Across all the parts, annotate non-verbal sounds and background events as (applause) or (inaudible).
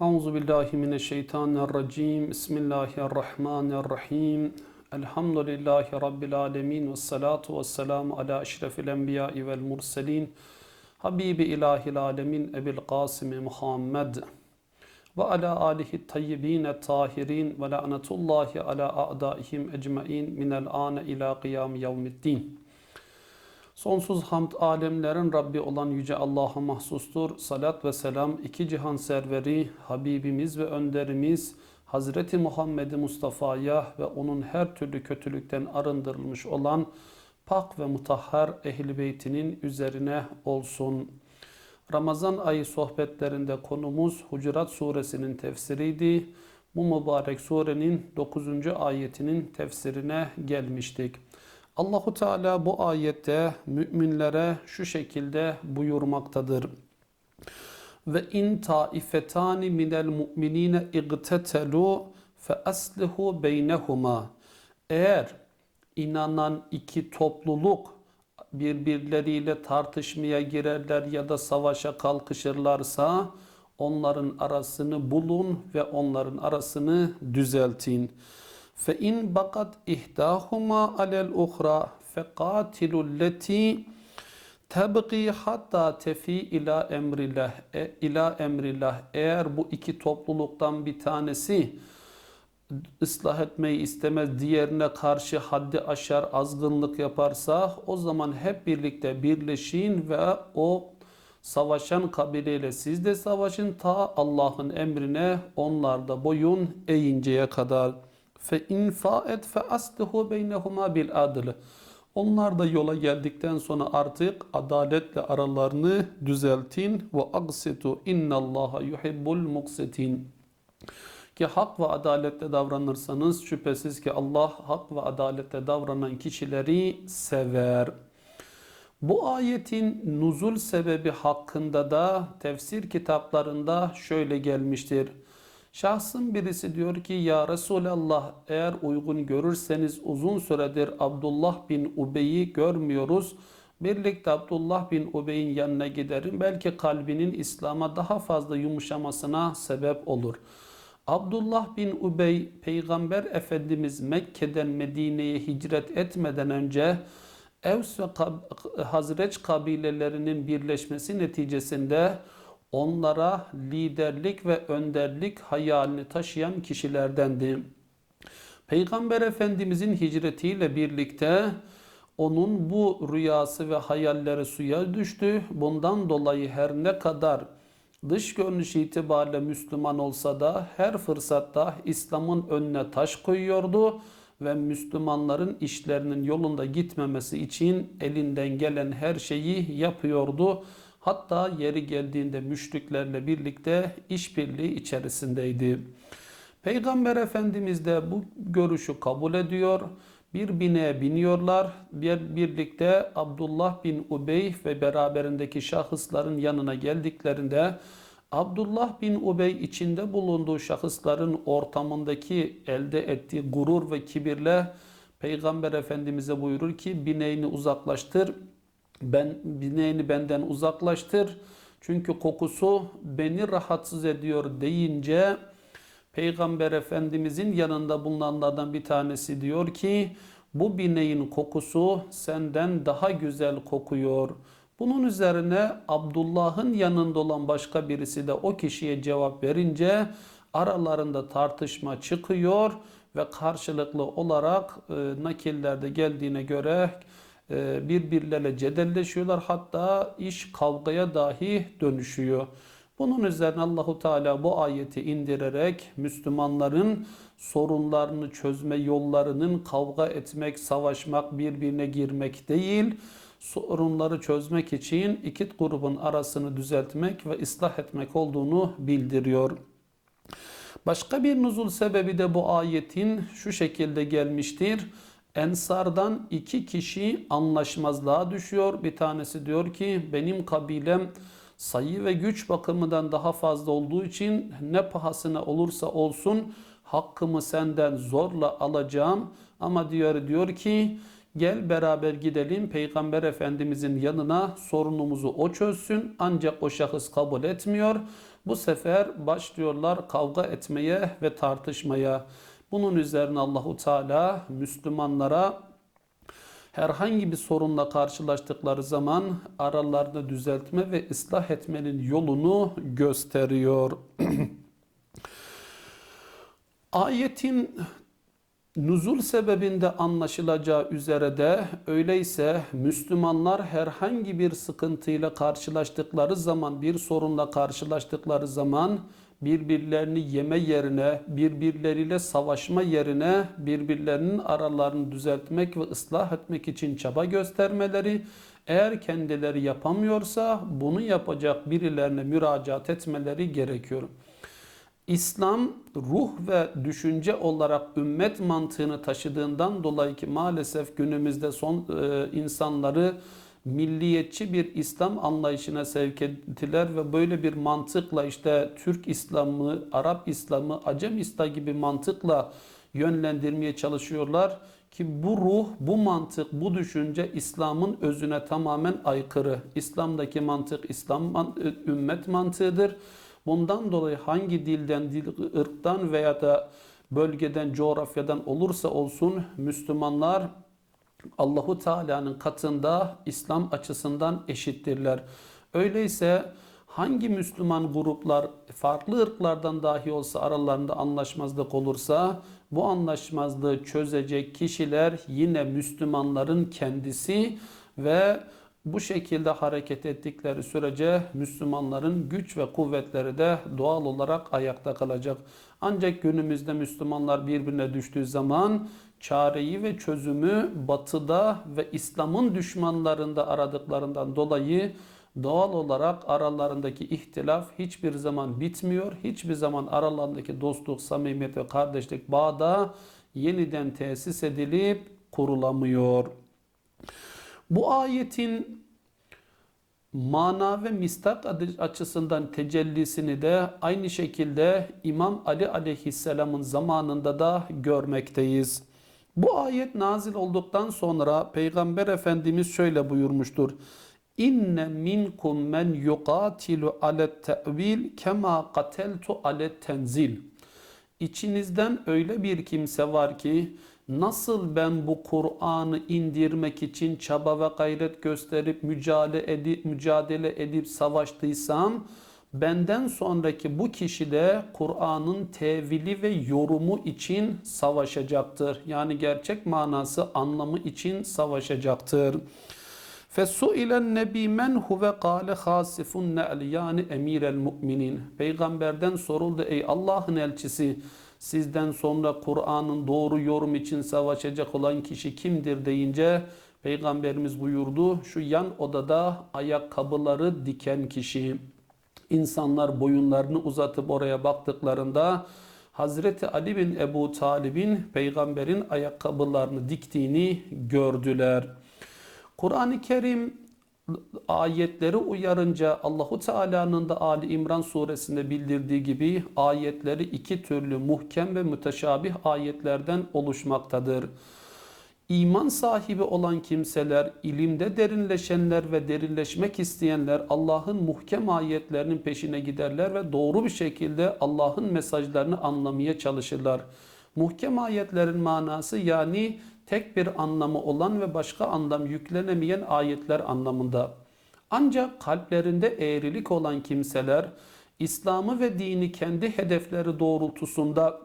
Euzu billahi mineşşeytanirracim. Bismillahirrahmanirrahim. Elhamdülillahi rabbil alamin ve salatu vesselamu ala eşrefil enbiya'i vel murselin. Habibi ilahil alemin Ebil Kasimi Muhammed ve ala alihi tayyibin tahirin ve la'netullahi ala a'daihim ecmain minel ane ila kıyam yevmiddin. Sonsuz hamd alemlerin Rabbi olan Yüce Allah'a mahsustur. Salat ve selam iki cihan serveri, Habibimiz ve önderimiz Hazreti Muhammed Mustafa'ya ve onun her türlü kötülükten arındırılmış olan pak ve mutahhar ehli beytinin üzerine olsun. Ramazan ayı sohbetlerinde konumuz Hucurat suresinin tefsiriydi. Bu mübarek surenin 9. ayetinin tefsirine gelmiştik. Allahu Teala bu ayette müminlere şu şekilde buyurmaktadır. Ve in taifetani minel mu'minine igtetelu fe aslihu beynehuma. Eğer inanan iki topluluk birbirleriyle tartışmaya girerler ya da savaşa kalkışırlarsa onların arasını bulun ve onların arasını düzeltin. Fe in bakat ihdahuma alel uhra fe qatilul leti tebgi hatta tefi ila emrillah e, ila emrillah eğer bu iki topluluktan bir tanesi ıslah etmeyi istemez, diğerine karşı haddi aşar, azgınlık yaparsa o zaman hep birlikte birleşin ve o savaşan kabileyle siz de savaşın ta Allah'ın emrine onlar da boyun eğinceye kadar. Fe in faet fe aslihu beynehuma bil adl. Onlar da yola geldikten sonra artık adaletle aralarını düzeltin ve aksitu innallaha yuhibbul muksitin ki hak ve adaletle davranırsanız şüphesiz ki Allah hak ve adaletle davranan kişileri sever. Bu ayetin nuzul sebebi hakkında da tefsir kitaplarında şöyle gelmiştir. Şahsın birisi diyor ki ya Resulallah eğer uygun görürseniz uzun süredir Abdullah bin Ubey'i görmüyoruz. Birlikte Abdullah bin Ubey'in yanına giderim. Belki kalbinin İslam'a daha fazla yumuşamasına sebep olur.'' Abdullah bin Ubey Peygamber Efendimiz Mekke'den Medine'ye hicret etmeden önce Evs ve Hazreç kabilelerinin birleşmesi neticesinde onlara liderlik ve önderlik hayalini taşıyan kişilerdendi. Peygamber Efendimizin hicretiyle birlikte onun bu rüyası ve hayalleri suya düştü. Bundan dolayı her ne kadar dış görünüş itibariyle Müslüman olsa da her fırsatta İslam'ın önüne taş koyuyordu ve Müslümanların işlerinin yolunda gitmemesi için elinden gelen her şeyi yapıyordu. Hatta yeri geldiğinde müşriklerle birlikte işbirliği içerisindeydi. Peygamber Efendimiz de bu görüşü kabul ediyor. Bir bineğe biniyorlar. Bir, birlikte Abdullah bin Ubey ve beraberindeki şahısların yanına geldiklerinde Abdullah bin Ubey içinde bulunduğu şahısların ortamındaki elde ettiği gurur ve kibirle Peygamber Efendimiz'e buyurur ki bineğini uzaklaştır. Ben bineğini benden uzaklaştır. Çünkü kokusu beni rahatsız ediyor deyince Peygamber Efendimizin yanında bulunanlardan bir tanesi diyor ki bu bineğin kokusu senden daha güzel kokuyor. Bunun üzerine Abdullah'ın yanında olan başka birisi de o kişiye cevap verince aralarında tartışma çıkıyor ve karşılıklı olarak e, nakillerde geldiğine göre e, birbirleriyle cedelleşiyorlar. Hatta iş kavgaya dahi dönüşüyor. Bunun üzerine Allahu Teala bu ayeti indirerek Müslümanların sorunlarını çözme yollarının kavga etmek, savaşmak, birbirine girmek değil, sorunları çözmek için iki grubun arasını düzeltmek ve ıslah etmek olduğunu bildiriyor. Başka bir nuzul sebebi de bu ayetin şu şekilde gelmiştir. Ensardan iki kişi anlaşmazlığa düşüyor. Bir tanesi diyor ki benim kabilem sayı ve güç bakımından daha fazla olduğu için ne pahasına olursa olsun hakkımı senden zorla alacağım. Ama diyor diyor ki gel beraber gidelim Peygamber Efendimizin yanına sorunumuzu o çözsün. Ancak o şahıs kabul etmiyor. Bu sefer başlıyorlar kavga etmeye ve tartışmaya. Bunun üzerine Allahu Teala Müslümanlara herhangi bir sorunla karşılaştıkları zaman aralarını düzeltme ve ıslah etmenin yolunu gösteriyor. (clears throat) Ayetin nuzul sebebinde anlaşılacağı üzere de öyleyse Müslümanlar herhangi bir sıkıntıyla karşılaştıkları zaman, bir sorunla karşılaştıkları zaman birbirlerini yeme yerine, birbirleriyle savaşma yerine birbirlerinin aralarını düzeltmek ve ıslah etmek için çaba göstermeleri, eğer kendileri yapamıyorsa bunu yapacak birilerine müracaat etmeleri gerekiyor. İslam ruh ve düşünce olarak ümmet mantığını taşıdığından dolayı ki maalesef günümüzde son e, insanları milliyetçi bir İslam anlayışına sevk ettiler ve böyle bir mantıkla işte Türk İslamı, Arap İslamı, Acem İslamı gibi mantıkla yönlendirmeye çalışıyorlar ki bu ruh, bu mantık, bu düşünce İslam'ın özüne tamamen aykırı. İslam'daki mantık İslam ümmet mantığıdır. Bundan dolayı hangi dilden, dil, ırktan veya da bölgeden, coğrafyadan olursa olsun Müslümanlar Allahu Teala'nın katında İslam açısından eşittirler. Öyleyse hangi Müslüman gruplar farklı ırklardan dahi olsa aralarında anlaşmazlık olursa bu anlaşmazlığı çözecek kişiler yine Müslümanların kendisi ve bu şekilde hareket ettikleri sürece Müslümanların güç ve kuvvetleri de doğal olarak ayakta kalacak. Ancak günümüzde Müslümanlar birbirine düştüğü zaman çareyi ve çözümü batıda ve İslam'ın düşmanlarında aradıklarından dolayı doğal olarak aralarındaki ihtilaf hiçbir zaman bitmiyor. Hiçbir zaman aralarındaki dostluk, samimiyet ve kardeşlik bağda yeniden tesis edilip kurulamıyor. Bu ayetin mana ve mistak açısından tecellisini de aynı şekilde İmam Ali aleyhisselamın zamanında da görmekteyiz. Bu ayet nazil olduktan sonra Peygamber Efendimiz şöyle buyurmuştur. İnne minkum men yuqatilu alet te'vil kema qateltu alet tenzil. İçinizden öyle bir kimse var ki nasıl ben bu Kur'an'ı indirmek için çaba ve gayret gösterip mücadele edip, mücadele edip savaştıysam benden sonraki bu kişi de Kur'an'ın tevili ve yorumu için savaşacaktır. Yani gerçek manası anlamı için savaşacaktır. Fesu'ilen nebi men huve kâle hasifun ne'l yani emirel mu'minin. Peygamberden soruldu ey Allah'ın elçisi sizden sonra Kur'an'ın doğru yorum için savaşacak olan kişi kimdir deyince Peygamberimiz buyurdu şu yan odada ayakkabıları diken kişi. İnsanlar boyunlarını uzatıp oraya baktıklarında Hazreti Ali bin Ebu Talib'in peygamberin ayakkabılarını diktiğini gördüler. Kur'an-ı Kerim ayetleri uyarınca Allahu Teala'nın da Ali İmran suresinde bildirdiği gibi ayetleri iki türlü muhkem ve müteşabih ayetlerden oluşmaktadır. İman sahibi olan kimseler, ilimde derinleşenler ve derinleşmek isteyenler Allah'ın muhkem ayetlerinin peşine giderler ve doğru bir şekilde Allah'ın mesajlarını anlamaya çalışırlar. Muhkem ayetlerin manası yani tek bir anlamı olan ve başka anlam yüklenemeyen ayetler anlamında. Ancak kalplerinde eğrilik olan kimseler İslam'ı ve dini kendi hedefleri doğrultusunda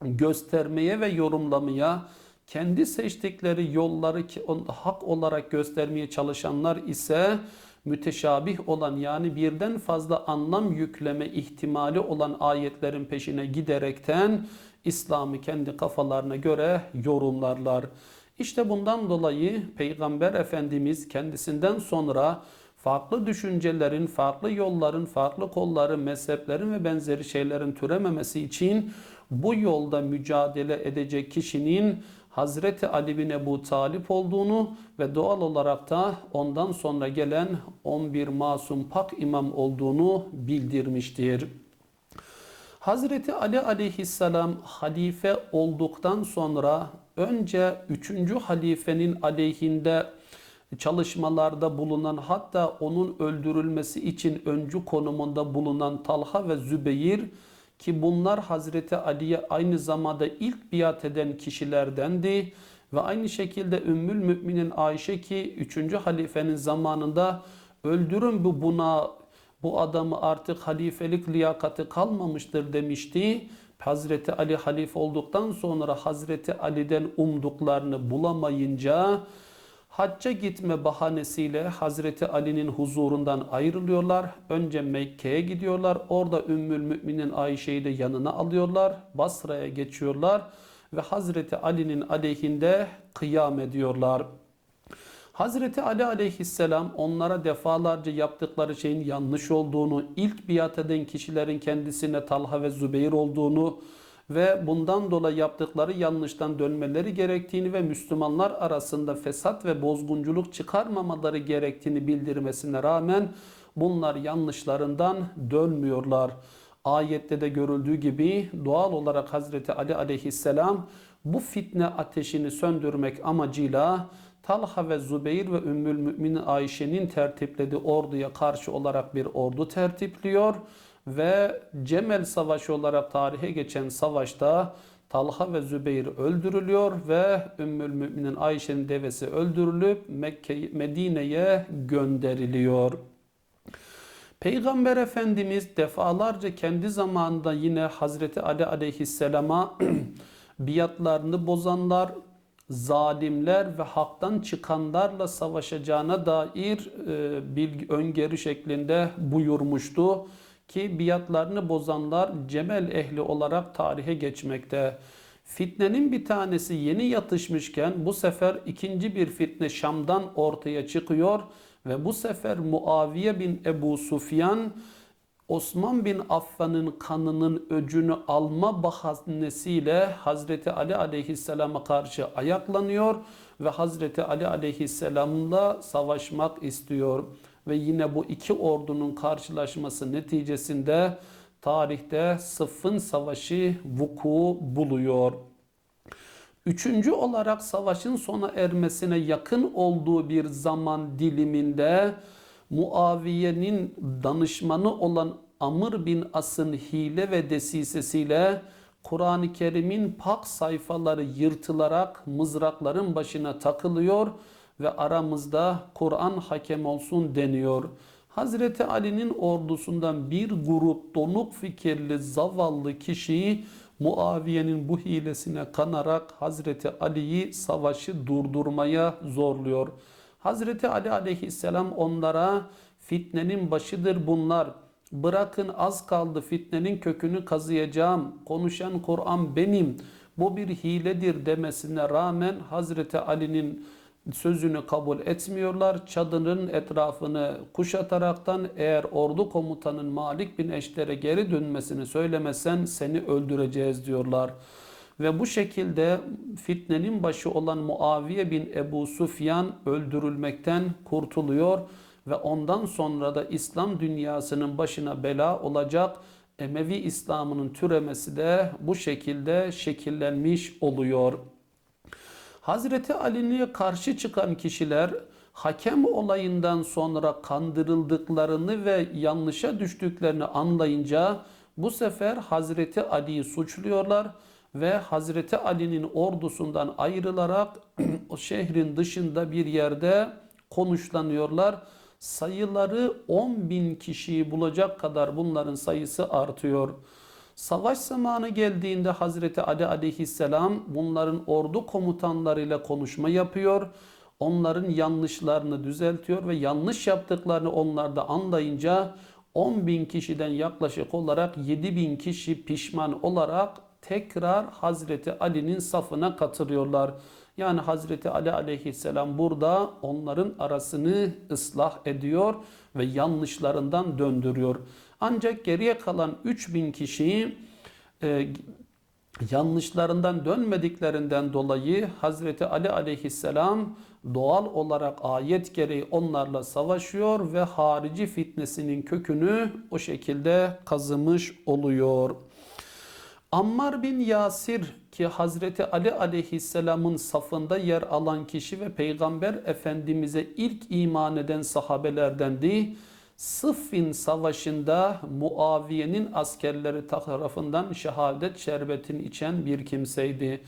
göstermeye ve yorumlamaya, kendi seçtikleri yolları hak olarak göstermeye çalışanlar ise müteşabih olan yani birden fazla anlam yükleme ihtimali olan ayetlerin peşine giderekten İslam'ı kendi kafalarına göre yorumlarlar. İşte bundan dolayı Peygamber Efendimiz kendisinden sonra farklı düşüncelerin, farklı yolların, farklı kolları, mezheplerin ve benzeri şeylerin türememesi için bu yolda mücadele edecek kişinin Hazreti Ali bin Ebu Talip olduğunu ve doğal olarak da ondan sonra gelen 11 masum pak imam olduğunu bildirmiştir. Hazreti Ali aleyhisselam halife olduktan sonra önce 3. halifenin aleyhinde çalışmalarda bulunan hatta onun öldürülmesi için öncü konumunda bulunan Talha ve Zübeyir ki bunlar Hazreti Ali'ye aynı zamanda ilk biat eden kişilerdendi ve aynı şekilde Ümmül Müminin Ayşe ki 3. halifenin zamanında öldürün bu buna bu adamı artık halifelik liyakati kalmamıştır demişti. Hazreti Ali halife olduktan sonra Hazreti Ali'den umduklarını bulamayınca hacca gitme bahanesiyle Hazreti Ali'nin huzurundan ayrılıyorlar. Önce Mekke'ye gidiyorlar. Orada Ümmül Müminin Ayşe'yi de yanına alıyorlar. Basra'ya geçiyorlar ve Hazreti Ali'nin aleyhinde kıyam ediyorlar. Hazreti Ali aleyhisselam onlara defalarca yaptıkları şeyin yanlış olduğunu, ilk biat eden kişilerin kendisine Talha ve Zübeyir olduğunu ve bundan dolayı yaptıkları yanlıştan dönmeleri gerektiğini ve Müslümanlar arasında fesat ve bozgunculuk çıkarmamaları gerektiğini bildirmesine rağmen bunlar yanlışlarından dönmüyorlar. Ayette de görüldüğü gibi doğal olarak Hazreti Ali aleyhisselam bu fitne ateşini söndürmek amacıyla Talha ve Zübeyir ve Ümmül Mümin Ayşe'nin tertiplediği orduya karşı olarak bir ordu tertipliyor ve Cemel Savaşı olarak tarihe geçen savaşta Talha ve Zübeyir öldürülüyor ve Ümmül Müminin Ayşe'nin devesi öldürülüp Mekke Medine'ye gönderiliyor. Peygamber Efendimiz defalarca kendi zamanında yine Hazreti Ali Aleyhisselam'a (clears throat) biatlarını bozanlar, zalimler ve haktan çıkanlarla savaşacağına dair e, bilgi öngörü şeklinde buyurmuştu ki biatlarını bozanlar Cemel ehli olarak tarihe geçmekte. Fitnenin bir tanesi yeni yatışmışken bu sefer ikinci bir fitne Şam'dan ortaya çıkıyor ve bu sefer Muaviye bin Ebu Sufyan Osman bin Affan'ın kanının öcünü alma bahanesiyle Hazreti Ali aleyhisselama karşı ayaklanıyor ve Hazreti Ali aleyhisselamla savaşmak istiyor. Ve yine bu iki ordunun karşılaşması neticesinde tarihte Sıffın Savaşı vuku buluyor. Üçüncü olarak savaşın sona ermesine yakın olduğu bir zaman diliminde Muaviye'nin danışmanı olan Amr bin As'ın hile ve desisesiyle Kur'an-ı Kerim'in pak sayfaları yırtılarak mızrakların başına takılıyor ve aramızda Kur'an hakem olsun deniyor. Hazreti Ali'nin ordusundan bir grup donuk fikirli zavallı kişiyi Muaviye'nin bu hilesine kanarak Hazreti Ali'yi savaşı durdurmaya zorluyor. Hazreti Ali aleyhisselam onlara fitnenin başıdır bunlar. Bırakın az kaldı fitnenin kökünü kazıyacağım. Konuşan Kur'an benim. Bu bir hiledir demesine rağmen Hazreti Ali'nin sözünü kabul etmiyorlar. Çadırın etrafını kuşataraktan eğer ordu komutanın Malik bin Eşler'e geri dönmesini söylemesen seni öldüreceğiz diyorlar. Ve bu şekilde fitnenin başı olan Muaviye bin Ebu Sufyan öldürülmekten kurtuluyor ve ondan sonra da İslam dünyasının başına bela olacak Emevi İslam'ının türemesi de bu şekilde şekillenmiş oluyor. Hazreti Ali'ye karşı çıkan kişiler hakem olayından sonra kandırıldıklarını ve yanlışa düştüklerini anlayınca bu sefer Hazreti Ali'yi suçluyorlar ve Hazreti Ali'nin ordusundan ayrılarak (clears throat) o şehrin dışında bir yerde konuşlanıyorlar. Sayıları 10 bin kişiyi bulacak kadar bunların sayısı artıyor. Savaş zamanı geldiğinde Hazreti Ali aleyhisselam bunların ordu komutanlarıyla konuşma yapıyor. Onların yanlışlarını düzeltiyor ve yanlış yaptıklarını onlar da anlayınca 10 bin kişiden yaklaşık olarak 7 bin kişi pişman olarak tekrar Hazreti Ali'nin safına katılıyorlar. Yani Hazreti Ali aleyhisselam burada onların arasını ıslah ediyor ve yanlışlarından döndürüyor. Ancak geriye kalan 3000 kişiyi e, yanlışlarından dönmediklerinden dolayı Hazreti Ali aleyhisselam doğal olarak ayet gereği onlarla savaşıyor ve harici fitnesinin kökünü o şekilde kazımış oluyor. Ammar bin Yasir ki Hazreti Ali aleyhisselamın safında yer alan kişi ve Peygamber Efendimiz'e ilk iman eden sahabelerdendi. Sıffin savaşında Muaviye'nin askerleri tarafından şehadet şerbetini içen bir kimseydi.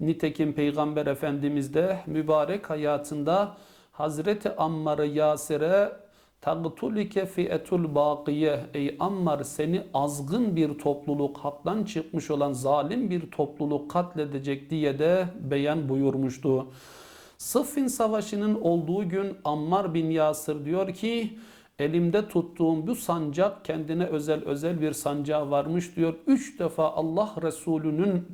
Nitekim Peygamber Efendimiz de mübarek hayatında Hazreti Ammar'ı Yasir'e Tagtulike fi'etul bakiye Ey Ammar seni azgın bir topluluk, haktan çıkmış olan zalim bir topluluk katledecek diye de beyan buyurmuştu. Sıffin Savaşı'nın olduğu gün Ammar bin Yasir diyor ki elimde tuttuğum bu sancak kendine özel özel bir sancağı varmış diyor. Üç defa Allah Resulü'nün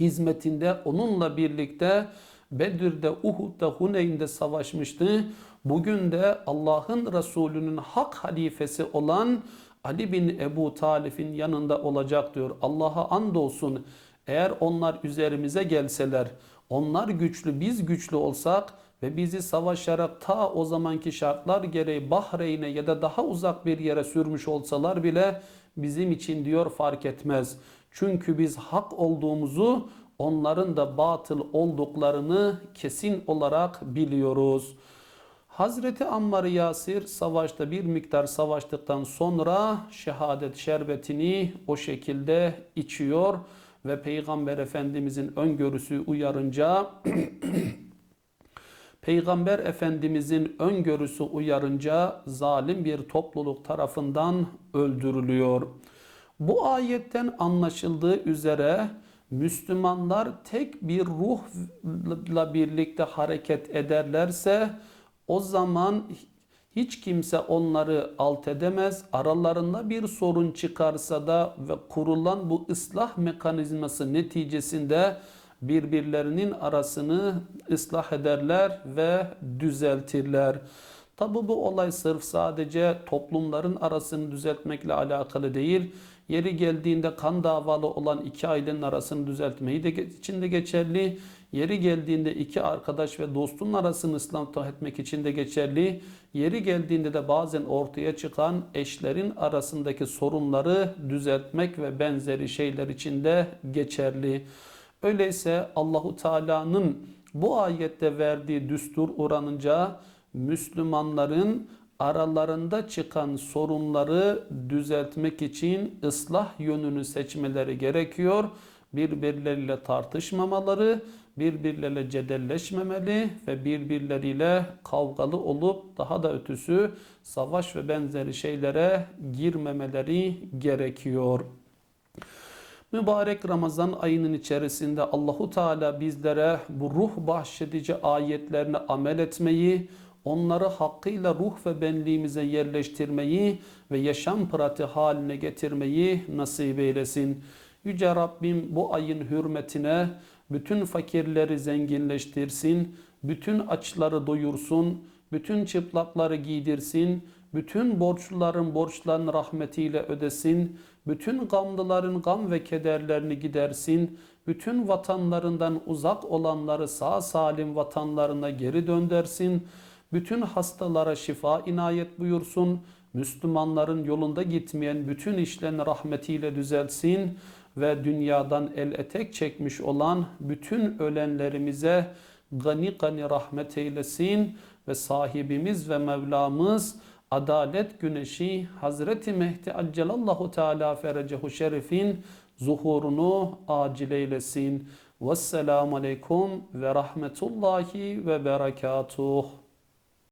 hizmetinde onunla birlikte Bedir'de, Uhud'da, Huneyn'de savaşmıştı. Bugün de Allah'ın Resulü'nün hak halifesi olan Ali bin Ebu Talif'in yanında olacak diyor. Allah'a andolsun eğer onlar üzerimize gelseler, onlar güçlü, biz güçlü olsak ve bizi savaşarak ta o zamanki şartlar gereği Bahreyn'e ya da daha uzak bir yere sürmüş olsalar bile bizim için diyor fark etmez. Çünkü biz hak olduğumuzu onların da batıl olduklarını kesin olarak biliyoruz. Hazreti Ammar Yasir savaşta bir miktar savaştıktan sonra şehadet şerbetini o şekilde içiyor ve Peygamber Efendimizin öngörüsü uyarınca (clears throat) Peygamber Efendimizin öngörüsü uyarınca zalim bir topluluk tarafından öldürülüyor. Bu ayetten anlaşıldığı üzere Müslümanlar tek bir ruhla birlikte hareket ederlerse o zaman hiç kimse onları alt edemez. Aralarında bir sorun çıkarsa da ve kurulan bu ıslah mekanizması neticesinde birbirlerinin arasını ıslah ederler ve düzeltirler. Tabi bu olay sırf sadece toplumların arasını düzeltmekle alakalı değil. Yeri geldiğinde kan davalı olan iki ailenin arasını düzeltmeyi de içinde geçerli. Yeri geldiğinde iki arkadaş ve dostun arasını ıslah etmek için de geçerli. Yeri geldiğinde de bazen ortaya çıkan eşlerin arasındaki sorunları düzeltmek ve benzeri şeyler için de geçerli. Öyleyse Allahu Teala'nın bu ayette verdiği düstur oranınca Müslümanların aralarında çıkan sorunları düzeltmek için ıslah yönünü seçmeleri gerekiyor. Birbirleriyle tartışmamaları, birbirleriyle cedelleşmemeli ve birbirleriyle kavgalı olup daha da ötüsü savaş ve benzeri şeylere girmemeleri gerekiyor. Mübarek Ramazan ayının içerisinde Allahu Teala bizlere bu ruh bahşedici ayetlerine amel etmeyi, onları hakkıyla ruh ve benliğimize yerleştirmeyi ve yaşam pratiği haline getirmeyi nasip eylesin. Yüce Rabbim bu ayın hürmetine bütün fakirleri zenginleştirsin, bütün açları doyursun, bütün çıplakları giydirsin, bütün borçluların borçlarını rahmetiyle ödesin, bütün gamlıların gam ve kederlerini gidersin, bütün vatanlarından uzak olanları sağ salim vatanlarına geri döndersin, bütün hastalara şifa inayet buyursun, Müslümanların yolunda gitmeyen bütün işlerini rahmetiyle düzelsin ve dünyadan el etek çekmiş olan bütün ölenlerimize gani gani rahmet eylesin ve sahibimiz ve Mevlamız adalet güneşi Hazreti Mehdi Accelallahu Teala ferecehu şerifin zuhurunu acil eylesin. Vesselamu Aleyküm ve Rahmetullahi ve Berekatuhu.